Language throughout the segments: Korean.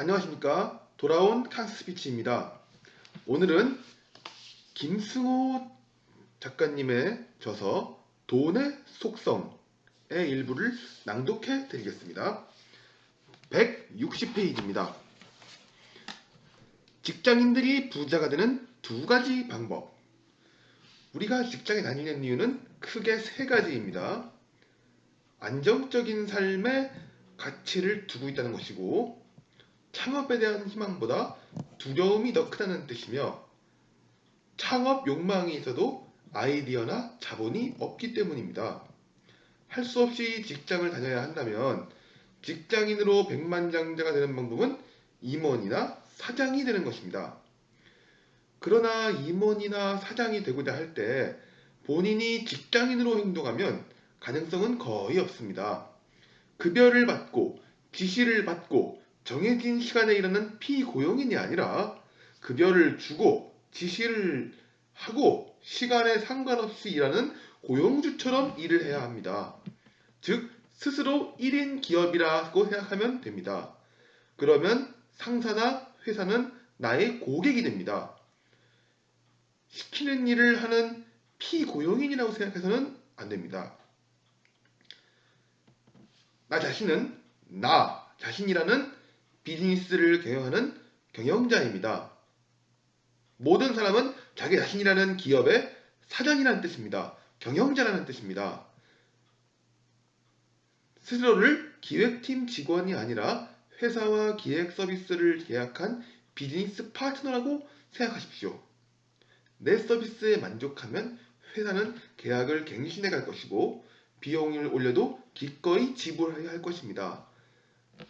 안녕하십니까. 돌아온 칸스피치입니다. 오늘은 김승호 작가님의 저서 돈의 속성의 일부를 낭독해 드리겠습니다. 160페이지입니다. 직장인들이 부자가 되는 두 가지 방법. 우리가 직장에 다니는 이유는 크게 세 가지입니다. 안정적인 삶의 가치를 두고 있다는 것이고, 창업에 대한 희망보다 두려움이 더 크다는 뜻이며, 창업 욕망이 있어도 아이디어나 자본이 없기 때문입니다. 할 수 없이 직장을 다녀야 한다면 직장인으로 백만장자가 되는 방법은 임원이나 사장이 되는 것입니다. 그러나 임원이나 사장이 되고자 할 때 본인이 직장인으로 행동하면 가능성은 거의 없습니다. 급여를 받고 지시를 받고 정해진 시간에 일하는 피고용인이 아니라 급여를 주고 지시를 하고 시간에 상관없이 일하는 고용주처럼 일을 해야 합니다. 즉 스스로 1인 기업이라고 생각하면 됩니다. 그러면 상사나 회사는 나의 고객이 됩니다. 시키는 일을 하는 피고용인이라고 생각해서는 안 됩니다. 나 자신은 나 자신이라는 비즈니스를 경영하는 경영자입니다. 모든 사람은 자기 자신이라는 기업의 사장이라는 뜻입니다. 경영자라는 뜻입니다. 스스로를 기획팀 직원이 아니라 회사와 기획 서비스를 계약한 비즈니스 파트너라고 생각하십시오. 내 서비스에 만족하면 회사는 계약을 갱신해 갈 것이고 비용을 올려도 기꺼이 지불해야 할 것입니다.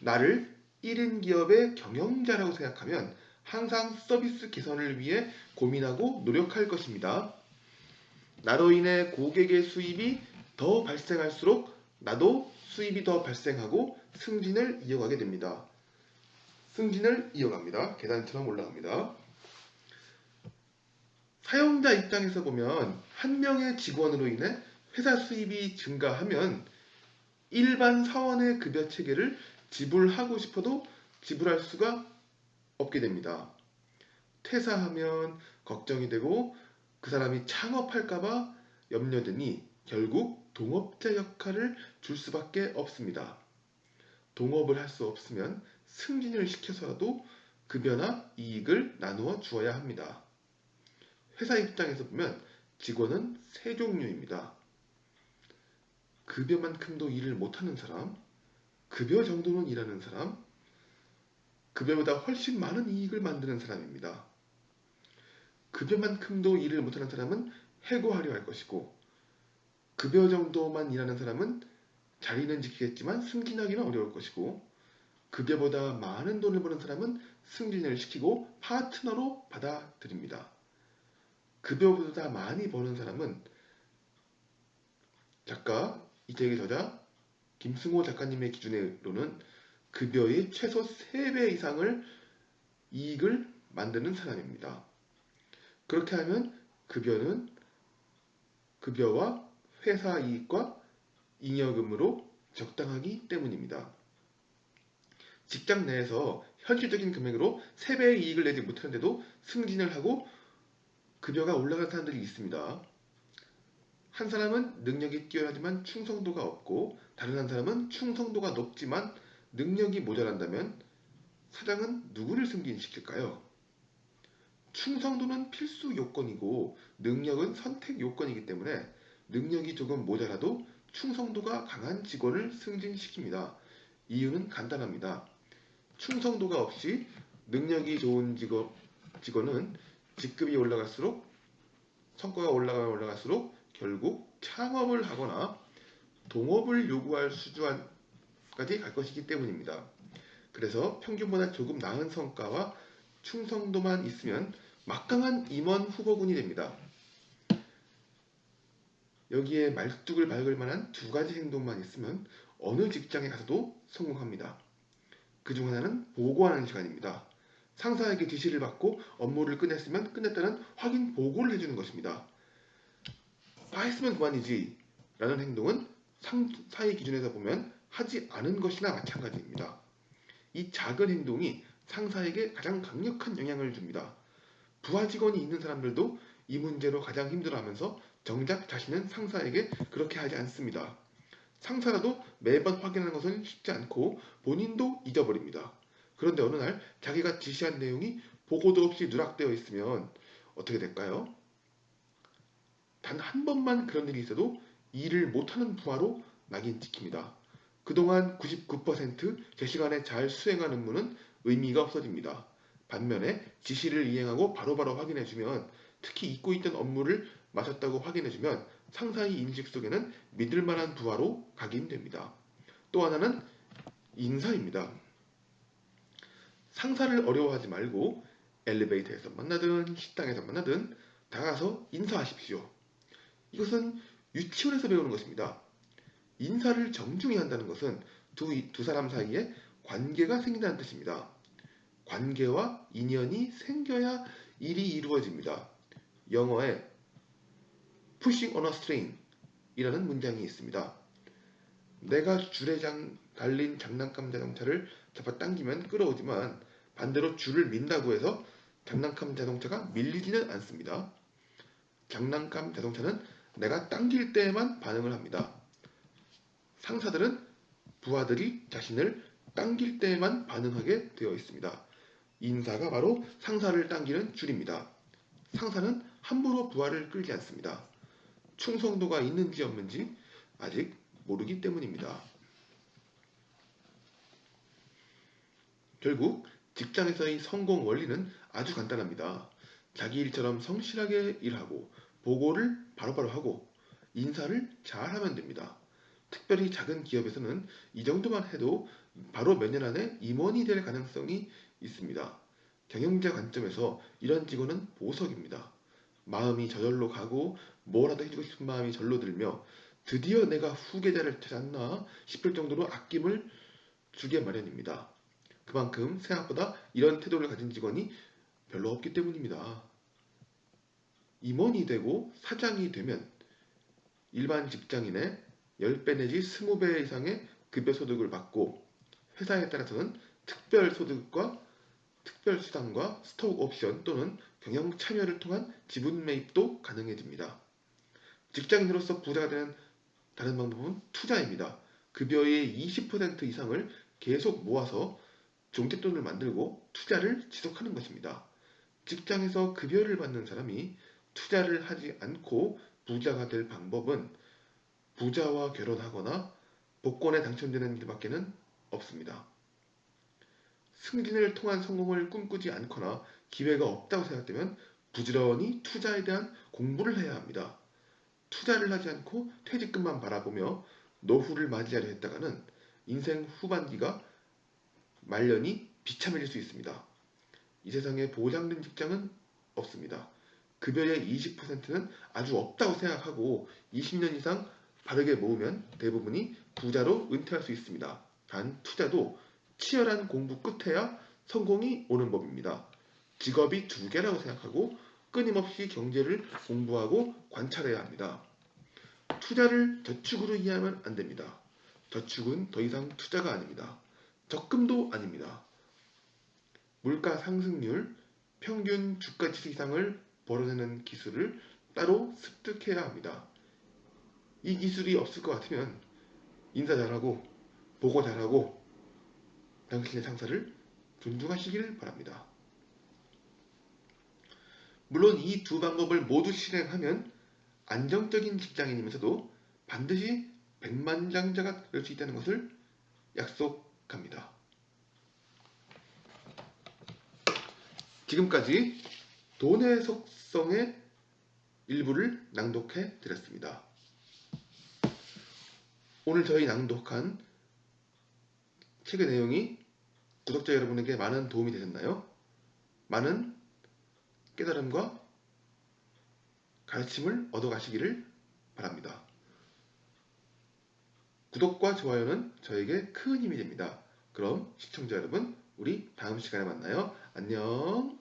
나를 1인 기업의 경영자라고 생각하면 항상 서비스 개선을 위해 고민하고 노력할 것입니다. 나로 인해 고객의 수입이 더 발생할수록 나도 수입이 더 발생하고 승진을 이어가게 됩니다. 승진을 이어갑니다. 계단처럼 올라갑니다. 사용자 입장에서 보면 한 명의 직원으로 인해 회사 수입이 증가하면 일반 사원의 급여 체계를 지불하고 싶어도 지불할 수가 없게 됩니다. 퇴사하면 걱정이 되고 그 사람이 창업할까봐 염려되니 결국 동업자 역할을 줄 수밖에 없습니다. 동업을 할 수 없으면 승진을 시켜서라도 급여나 이익을 나누어 주어야 합니다. 회사 입장에서 보면 직원은 세 종류입니다. 급여만큼도 일을 못하는 사람, 급여 정도는 일하는 사람, 급여보다 훨씬 많은 이익을 만드는 사람입니다. 급여만큼도 일을 못하는 사람은 해고하려 할 것이고, 급여 정도만 일하는 사람은 자리는 지키겠지만 승진하기는 어려울 것이고, 급여보다 많은 돈을 버는 사람은 승진을 시키고 파트너로 받아들입니다. 급여보다 많이 버는 사람은 작가 이태익의 저자 김승호 작가님의 기준으로는 급여의 최소 3배 이상을 이익을 만드는 사람입니다. 그렇게 하면 급여는 급여와 회사 이익과 잉여금으로 적당하기 때문입니다. 직장 내에서 현실적인 금액으로 3배의 이익을 내지 못하는데도 승진을 하고 급여가 올라간 사람들이 있습니다. 한 사람은 능력이 뛰어나지만 충성도가 없고 다른 한 사람은 충성도가 높지만 능력이 모자란다면 사장은 누구를 승진시킬까요? 충성도는 필수 요건이고 능력은 선택 요건이기 때문에 능력이 조금 모자라도 충성도가 강한 직원을 승진시킵니다. 이유는 간단합니다. 충성도가 없이 능력이 좋은 직업, 직원은 직급이 올라갈수록 성과가 올라가면 올라갈수록 결국 창업을 하거나 동업을 요구할 수준까지 갈 것이기 때문입니다. 그래서 평균보다 조금 나은 성과와 충성도만 있으면 막강한 임원 후보군이 됩니다. 여기에 말뚝을 박을 만한 두 가지 행동만 있으면 어느 직장에 가서도 성공합니다. 그 중 하나는 보고하는 시간입니다. 상사에게 지시를 받고 업무를 끝냈으면 끝냈다는 확인 보고를 해주는 것입니다. 다 했으면 그만이지 라는 행동은 상사의 기준에서 보면 하지 않은 것이나 마찬가지입니다. 이 작은 행동이 상사에게 가장 강력한 영향을 줍니다. 부하 직원이 있는 사람들도 이 문제로 가장 힘들어하면서 정작 자신은 상사에게 그렇게 하지 않습니다. 상사라도 매번 확인하는 것은 쉽지 않고 본인도 잊어버립니다. 그런데 어느 날 자기가 지시한 내용이 보고도 없이 누락되어 있으면 어떻게 될까요? 단 한 번만 그런 일이 있어도 일을 못하는 부하로 낙인 찍힙니다. 그동안 99%제 시간에 잘 수행한 업무는 의미가 없어집니다. 반면에 지시를 이행하고 바로바로 확인해주면 특히 잊고 있던 업무를 마쳤다고 확인해주면 상사의 인식 속에는 믿을 만한 부하로 각인됩니다. 또 하나는 인사입니다. 상사를 어려워하지 말고 엘리베이터에서 만나든 식당에서 만나든 다가서 인사하십시오. 이것은 유치원에서 배우는 것입니다. 인사를 정중히 한다는 것은 두, 두 사람 사이에 관계가 생긴다는 뜻입니다. 관계와 인연이 생겨야 일이 이루어집니다. 영어에 pushing on a string 이라는 문장이 있습니다. 내가 줄에 장, 달린 장난감 자동차를 잡아당기면 끌어오지만 반대로 줄을 민다고 해서 장난감 자동차가 밀리지는 않습니다. 장난감 자동차는 내가 당길 때에만 반응을 합니다. 상사들은 부하들이 자신을 당길 때에만 반응하게 되어 있습니다. 인사가 바로 상사를 당기는 줄입니다. 상사는 함부로 부하를 끌지 않습니다. 충성도가 있는지 없는지 아직 모르기 때문입니다. 결국 직장에서의 성공 원리는 아주 간단합니다. 자기 일처럼 성실하게 일하고 보고를 바로바로 하고 인사를 잘 하면 됩니다. 특별히 작은 기업에서는 이 정도만 해도 바로 몇 년 안에 임원이 될 가능성이 있습니다. 경영자 관점에서 이런 직원은 보석입니다. 마음이 저절로 가고 뭐라도 해주고 싶은 마음이 절로 들며 드디어 내가 후계자를 찾았나 싶을 정도로 아낌을 주게 마련입니다. 그만큼 생각보다 이런 태도를 가진 직원이 별로 없기 때문입니다. 임원이 되고 사장이 되면 일반 직장인의 10배 내지 20배 이상의 급여 소득을 받고 회사에 따라서는 특별 소득과 특별 수당과 스톡 옵션 또는 경영 참여를 통한 지분 매입도 가능해집니다. 직장인으로서 부자가 되는 다른 방법은 투자입니다. 급여의 20% 이상을 계속 모아서 종잣돈을 만들고 투자를 지속하는 것입니다. 직장에서 급여를 받는 사람이 투자를 하지 않고 부자가 될 방법은 부자와 결혼하거나 복권에 당첨되는 일밖에는 없습니다. 승진을 통한 성공을 꿈꾸지 않거나 기회가 없다고 생각되면 부지런히 투자에 대한 공부를 해야 합니다. 투자를 하지 않고 퇴직금만 바라보며 노후를 맞이하려 했다가는 인생 후반기가 말년이 비참해질 수 있습니다. 이 세상에 보장된 직장은 없습니다. 급여의 20%는 아주 없다고 생각하고 20년 이상 바르게 모으면 대부분이 부자로 은퇴할 수 있습니다. 단 투자도 치열한 공부 끝에야 성공이 오는 법입니다. 직업이 두 개라고 생각하고 끊임없이 경제를 공부하고 관찰해야 합니다. 투자를 저축으로 이해하면 안 됩니다. 저축은 더 이상 투자가 아닙니다. 적금도 아닙니다. 물가 상승률, 평균 주가 지수 이상을 벌어내는 기술을 따로 습득해야 합니다. 이 기술이 없을 것 같으면 인사 잘하고 보고 잘하고 당신의 상사를 존중하시기를 바랍니다. 물론 이 두 방법을 모두 실행하면 안정적인 직장인이면서도 반드시 백만장자가 될 수 있다는 것을 약속합니다. 지금까지 돈의 속성의 일부를 낭독해 드렸습니다. 오늘 저희 낭독한 책의 내용이 구독자 여러분에게 많은 도움이 되셨나요? 많은 깨달음과 가르침을 얻어가시기를 바랍니다. 구독과 좋아요는 저에게 큰 힘이 됩니다. 그럼 시청자 여러분, 우리 다음 시간에 만나요. 안녕.